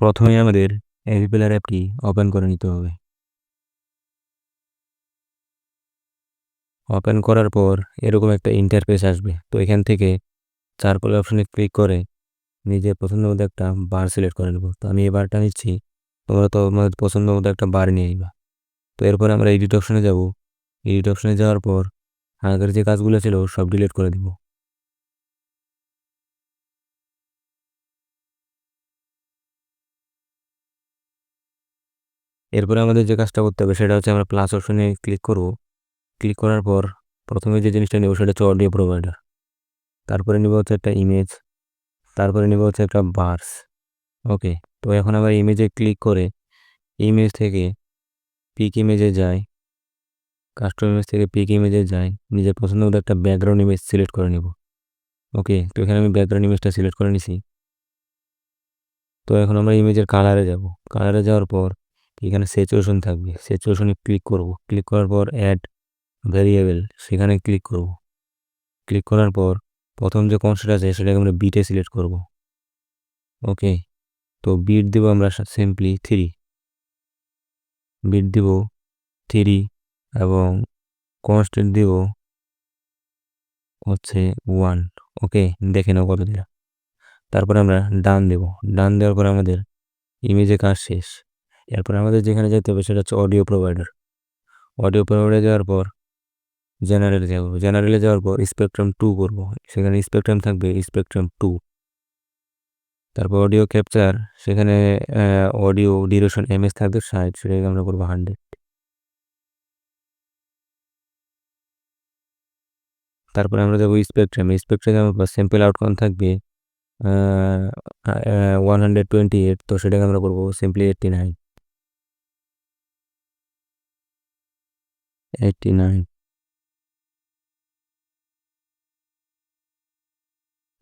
প্রথমে আমাদের এভিপেলার অ্যাপটি ওপেন করে নিতে হবে। ওপেন করার পর এরকম একটা ইন্টারফেস আসবে। তো এখান থেকে চারকোল অপশনে ক্লিক করে নিজের পছন্দ মতো একটা বার সিলেক্ট করে নেব। তো আমি এই বারটা নিচ্ছি। তোমরা তো আমাদের পছন্দ মতো একটা বার নিয়ে নিবা। তো এরপর আমরা এডিট অপশনে যাব। এডিট অপশনে যাওয়ার পর আগের যে কাজগুলো ছিল সব ডিলিট করে দিব। এরপরে আমাদের যে কাজটা করতে হবে সেটা হচ্ছে আমরা প্লাস অপশনে ক্লিক করব। ক্লিক করার পর প্রথমে যে জিনিসটা নেব সেটা হচ্ছে অডিও প্রোভাইডার তারপরে নেব হচ্ছে একটা ইমেজ তারপরে নেব হচ্ছে একটা বার্স ওকে তো এখন আবার ইমেজে ক্লিক করে ইমেজ থেকে পিক ইমেজে যাই। কাস্টম ইমেজ থেকে পিক ইমেজে যাই। নিজের পছন্দ মতো একটা ব্যাকগ্রাউন্ড ইমেজ সিলেক্ট করে নেব। ওকে তো এখানে আমি ব্যাকগ্রাউন্ড ইমেজটা সিলেক্ট করে নিছি। তো এখন আমরা ইমেজের কালারে যাব। কালারে যাওয়ার পর এখানে স্যাচুরেশন থাকবে। স্যাচুরেশনে ক্লিক করব। ক্লিক করার পর অ্যাড ভ্যারিয়েবল সেখানে ক্লিক করব। ক্লিক করার পর প্রথম যে কনসেপ্ট আছে, সেটাকে আমরা বিটে সিলেক্ট করব। ওকে তো বিট দেবো আমরা সিম্পলি থ্রি বিট দিব থ্রি এবং কনস্ট্যান্ট দিব হচ্ছে ওয়ান ওকে দেখে নাও কত দিলাম তারপরে আমরা ডান দেব। ডান দেওয়ার পর আমাদের ইমেজে কাজ শেষ। এরপর আমাদের যেখানে যেতে হবে সেটা হচ্ছে অডিও প্রোভাইডার অডিও প্রোভাইডার যাওয়ার পর জেনারেলে যাব। জেনারেলে যাওয়ার পর স্পেকট্রাম টু করব। সেখানে স্পেকট্রাম থাকবে স্পেকট্রাম টু তারপর অডিও ক্যাপচার সেখানে অডিও ডিউরেশন এমএস থাকবে ষাট, সেটাকে আমরা করব হান্ড্রেড তারপরে আমরা যাব স্পেকট্রাম স্পেকট্রামে আমার স্যাম্পল আউটকাম থাকবে ওয়ান হান্ড্রেড টোয়েন্টি এইট তো সেটাকে আমরা করব simply eighty nine eighty nine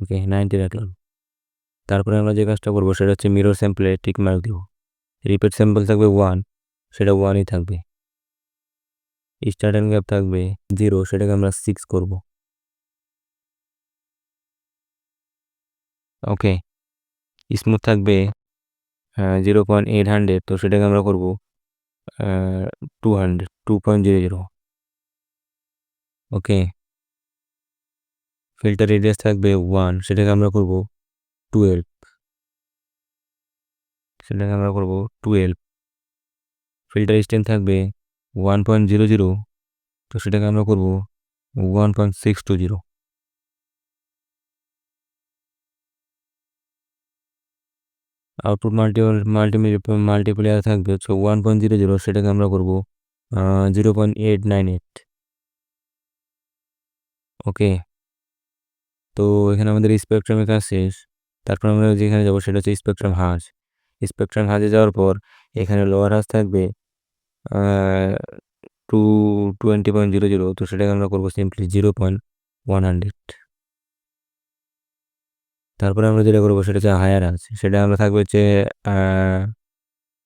okay ninety রাখলাম। তারপরে আমরা যে কাজটা করব, সেটা হচ্ছে মিরর স্যাম্পলে টিক মার্ক দিব। রিপিট স্যাম্পল থাকবে ওয়ান সেটা ওয়ানই থাকবে। স্টার্ট অ্যান্ড গ্যাপ থাকবে জিরো সেটাকে আমরা সিক্স করব। ওকে স্মুথ থাকবে জিরো পয়েন্ট এইট হান্ড্রেড তো সেটাকে আমরা করব two hundred two point zero zero okay filter radius থাকবে ওয়ান সেটাকে আমরা করব টুয়েলভ সেটাকে আমরা করব টুয়েলভ ফিল্টার স্ট্রেন থাকবে ওয়ান পয়েন্ট জিরো জিরো তো সেটাকে আমরা করব one point six two zero output multi multi multiplier থাকবে হচ্ছে ওয়ান পয়েন্ট জিরো জিরো সেটাকে আমরা করব zero point eight nine eight okay. তো এখানে আমাদের স্পেকট্রামের কাজ শেষ। তারপর আমরা যেখানে যাব সেটা হচ্ছে স্পেকট্রাম হাজ স্পেকট্রাম হাজে যাওয়ার পর এখানে লোয়ার হাজ থাকবে two twenty point zero zero তো সেটাকে আমরা করব simply zero point one hundred তারপরে আমরা যেটা করব সেটা হচ্ছে হায়ার আছে সেটা আমরা থাকবে হচ্ছে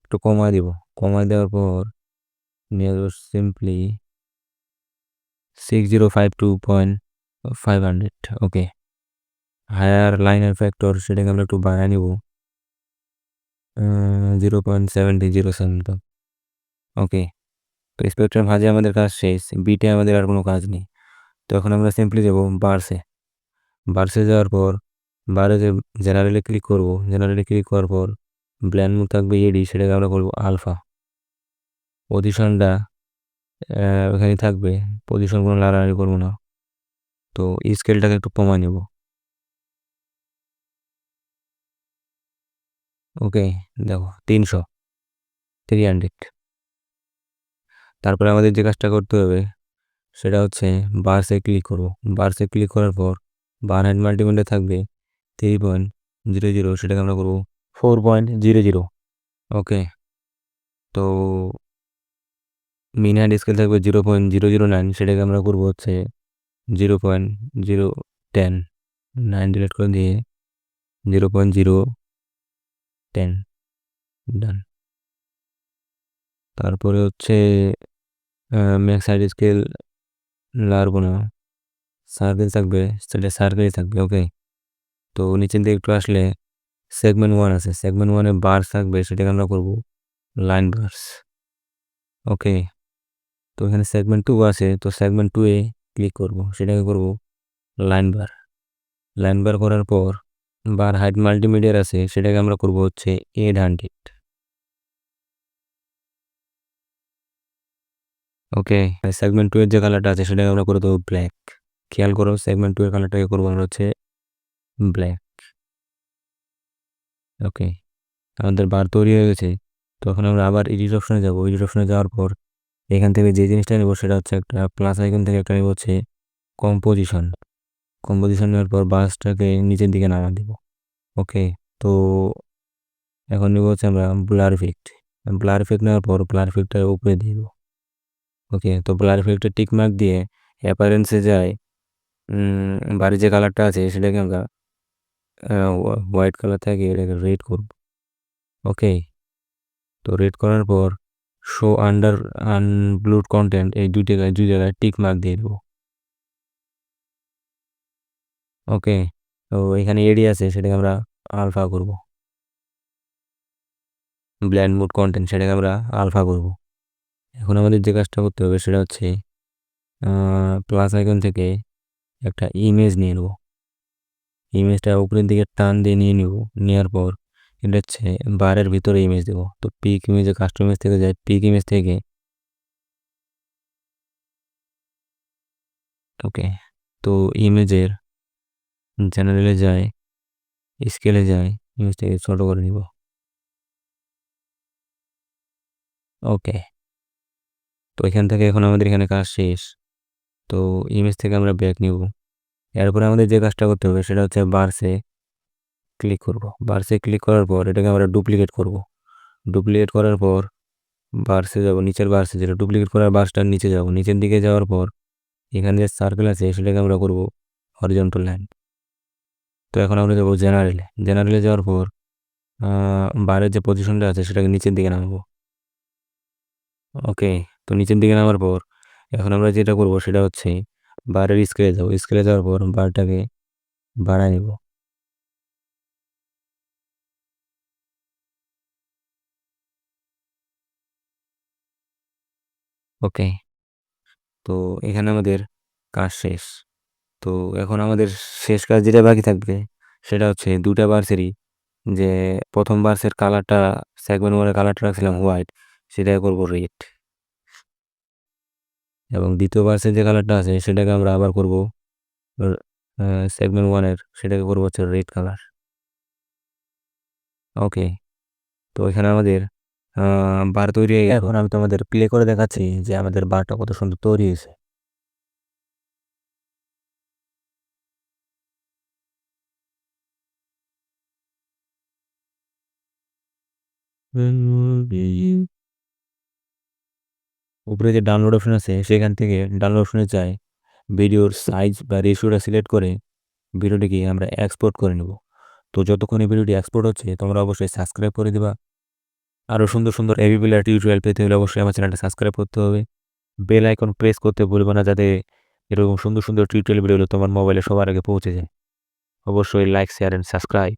একটু কমায় দিব। কমায় দেওয়ার পর point five hundred okay higher লাইনের ফ্যাক্টর সেটাকে আমরা একটু বাড়ায় নিব zero point seventy zero seven okay তো স্পেকট্রাম ভাজে আমাদের কাজ শেষ বিটে আমাদের আর কোনো কাজ নেই। তো এখন আমরা সিম্পলি যাব বার্সে। বার্সে যাওয়ার পর, বারে যে জেনারেলে ক্লিক করব জেনারেলে ক্লিক করার পর ব্ল্যান্ড থাকবে এডি সেটাকে আমরা করব আলফা পজিশনটা ওখানে থাকবে। পজিশন কোনো লাড়াড়ি করব না। তো স্কেলটাকে একটু কমায় নেব। ওকে, দেখো, তিনশো থ্রি হান্ড্রেড তারপরে আমাদের যে কাজটা করতে হবে, সেটা হচ্ছে বার্সে ক্লিক করব। বার্সে ক্লিক করার পর বার হ্যান্ড মাল্টিমিটার থাকবে থ্রি পয়েন্ট জিরো জিরো সেটাকে আমরা করব four point zero zero okay, তো মিন হ্যান্ড স্কেল থাকবে zero point zero zero nine সেটাকে আমরা করব হচ্ছে zero point zero ten nine delete করে দিয়ে zero point zero ten done তারপরে হচ্ছে ম্যাক্স সাইড স্কেল লারবো না সার্কেল থাকবে, সেটা সার্কেলই থাকবে ওকে তো নিচের দিকে একটু আসলে সেগমেন্ট ওয়ান আছে। সেগমেন্ট ওয়ানে বার্স থাকবে, সেটাকে আমরা করব লাইন বার্স ওকে তো এখানে সেগমেন্ট টু আছে, তো সেগমেন্ট টু এ ক্লিক করব। সেটাকে করব লাইন বার লাইন বার করার পর বার হাইট মাল্টিমিডিয়ার আছে, সেটাকে আমরা করব হচ্ছে eight hundred okay segment two এর যে কালারটা আছে, সেটাকে আমরা করে দেবো ব্ল্যাক খেয়াল করো সেগমেন্ট টু এর কালারটাকে করব আমরা হচ্ছে ব্ল্যাক ওকে আমাদের বার তৈরি হয়ে গেছে। তখন আমরা আবার এডিট অপশনে যাব। এডিট অপশনে যাওয়ার পর এখান থেকে যে জিনিসটা নেব সেটা হচ্ছে একটা প্লাস আইকন থেকে একটা নেব হচ্ছে কম্পোজিশন কম্পোজিশন নেওয়ার পর বাসটাকে নিচের দিকে নামা দিব। ওকে তো এখন নেব হচ্ছে আমরা ব্লার ইফেক্ট ব্লার ইফেক্ট নেওয়ার পর ব্লার ইফেক্টটা উপরে দিয়ে দেবো। ওকে তো ব্লার ইফেক্টটা টিক মার্ক দিয়ে অ্যাপারেন্সে যায় বাড়ির যে কালারটা আছে সেটাকে আমরা হোয়াইট কালার থেকে এটাকে রেড করব। ওকে তো রেড করার পর শো আন্ডার আনব্লুড কন্টেন্ট এই দুই জায়গায় দুই জায়গায় টিক মার্ক দিয়ে দেবো। ওকে তো এখানে এডি আছে, সেটাকে আমরা আলফা করব। ব্ল্যান্ড মুড কন্টেন্ট সেটাকে আমরা আলফা করব। এখন আমাদের যে কাজটা করতে হবে, সেটা হচ্ছে প্লাস আইকন থেকে একটা ইমেজ নিয়ে নেব। ইমেজটা উপরের দিকে টান দিয়ে নিয়ে নেব, নেওয়ার পর এটা হচ্ছে বারের ভিতরে ইমেজ দেবো। তো পিক ইমেজে কাস্টম ইমেজ থেকে যায় পিক ইমেজ থেকে ওকে তো ইমেজের জেনারেলে যায় স্কেলে যায় ইমেজটাকে ছোট করে নিব। ওকে তো এখান থেকে এখন আমাদের এখানে কাজ শেষ। তো ইমেজ থেকে আমরা ব্যাক নিব। এরপরে আমাদের যে কাজটা করতে হবে সেটা হচ্ছে বার্সে ক্লিক করব। বার্সে ক্লিক করার পর এটাকে আমরা ডুপ্লিকেট করব। ডুপ্লিকেট করার পর বার্সে যাব, নিচের বার্সে যেটা ডুপ্লিকেট করার বার্সটার নিচে যাব। নিচের দিকে যাওয়ার পর এখানে যে সার্কেল আছে সেটাকে আমরা করব হরিজন্টাল লাইন তো এখন আমরা যাব জেনারেলে জেনারেলে যাওয়ার পর বারের যে পজিশনটা আছে সেটাকে নিচের দিকে নামাবো। ওকে তো নিচের দিকে নামার পর এখন আমরা যেটা করব সেটা হচ্ছে বারের স্কেলে যাব। স্কেলে যাওয়ার পর বারটাকে বাড়ায় নিব। ওকে। তো এখানে আমাদের কাজ শেষ। তো এখন আমাদের শেষ কাজ যেটা বাকি থাকবে, সেটা হচ্ছে দুটা বার্সেরই যে প্রথম বার্সের কালারটা, সেগমেন্ট ওয়ানের কালারটা রাখছিলাম হোয়াইট সেটাকে করব রেড। এবং দ্বিতীয় বার্সের যে কালারটা আছে, সেটাকে আমরা আবার করব সেগমেন্ট ওয়ানের, সেটাকে করব হচ্ছে রেড কালার। ওকে। তো এখানে আমাদের বার তৈরি হয়ে এখন আমি তোমাদের প্লে করে দেখাচ্ছি যে আমাদের বারটা কত সুন্দর তৈরি হয়েছে। উপরে যে ডাউনলোড অপশন আছে, সেখান থেকে ডাউনলোড অপশনে যাই। ভিডিওর সাইজ বা রেশিওটা সিলেক্ট করে ভিডিওটিকে আমরা এক্সপোর্ট করে নেব। তো যতক্ষণ এই ভিডিওটি এক্সপোর্ট হচ্ছে, তোমরা অবশ্যই সাবস্ক্রাইব করে দেবা। আরও সুন্দর সুন্দর আর টিউটোরিয়াল পেতে হলে অবশ্যই আমার চ্যানেলটা সাবস্ক্রাইব করতে হবে। বেল আইকন প্রেস করতে ভুলবে না যাতে এরকম সুন্দর সুন্দর টিউটোরিয়াল ভিডিওগুলো তোমার মোবাইলে সবার আগে পৌঁছে যায়। অবশ্যই লাইক শেয়ার অ্যান্ড সাবস্ক্রাইব